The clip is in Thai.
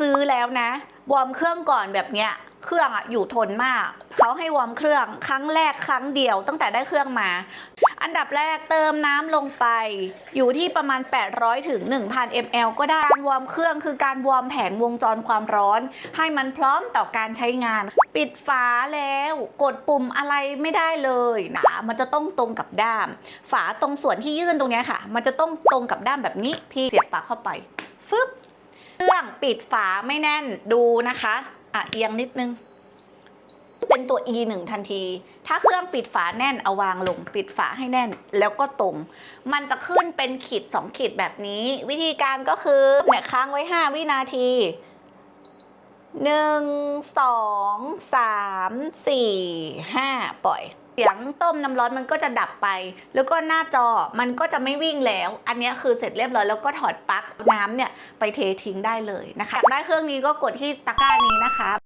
ซื้อแล้วนะ วอร์มเครื่องก่อนแบบเนี้ย เครื่องอะอยู่ทนมาก เขาให้วอร์มเครื่องครั้งแรกครั้งเดียวตั้งแต่ได้เครื่องมา อันดับแรกเติมน้ำลงไป อยู่ที่ประมาณ 800ถึง1,000 ml ก็ได้ การวอร์มเครื่องคือการวอร์มแผงวงจรความร้อน ให้มันพร้อมต่อการใช้งาน ปิดฝาแล้วกดปุ่มอะไรไม่ได้เลยนะ มันจะต้องตรงกับด้าม ฝาตรงส่วนที่ยื่นตรงนี้ค่ะ มันจะต้องตรงกับด้ามแบบนี้ พี่เสียบปลั๊กเข้าไปฟึบ เครื่องปิดฝาไม่แน่นดูนะคะอะเอียงนิดนึง เป็นตัว e 1ทันที ถ้าเครื่องปิดฝาแน่นเอาวางลง ปิดฝาให้แน่นแล้วก็ตรง มันจะขึ้นเป็นขีด 2 ขีดแบบนี้ วิธีการก็คือเนี่ยค้างไว้ 5 วินาที1 2 3 4 5ปล่อย เสียงต้มน้ำร้อนมันก็จะดับไป แล้วก็หน้าจอมันก็จะไม่วิ่งแล้ว อันนี้คือเสร็จเรียบร้อยแล้วก็ถอดปลั๊กน้ำเนี่ยไปเททิ้งได้เลยนะคะอยากได้เครื่องนี้ก็กดที่ตะกร้านี้นะคะ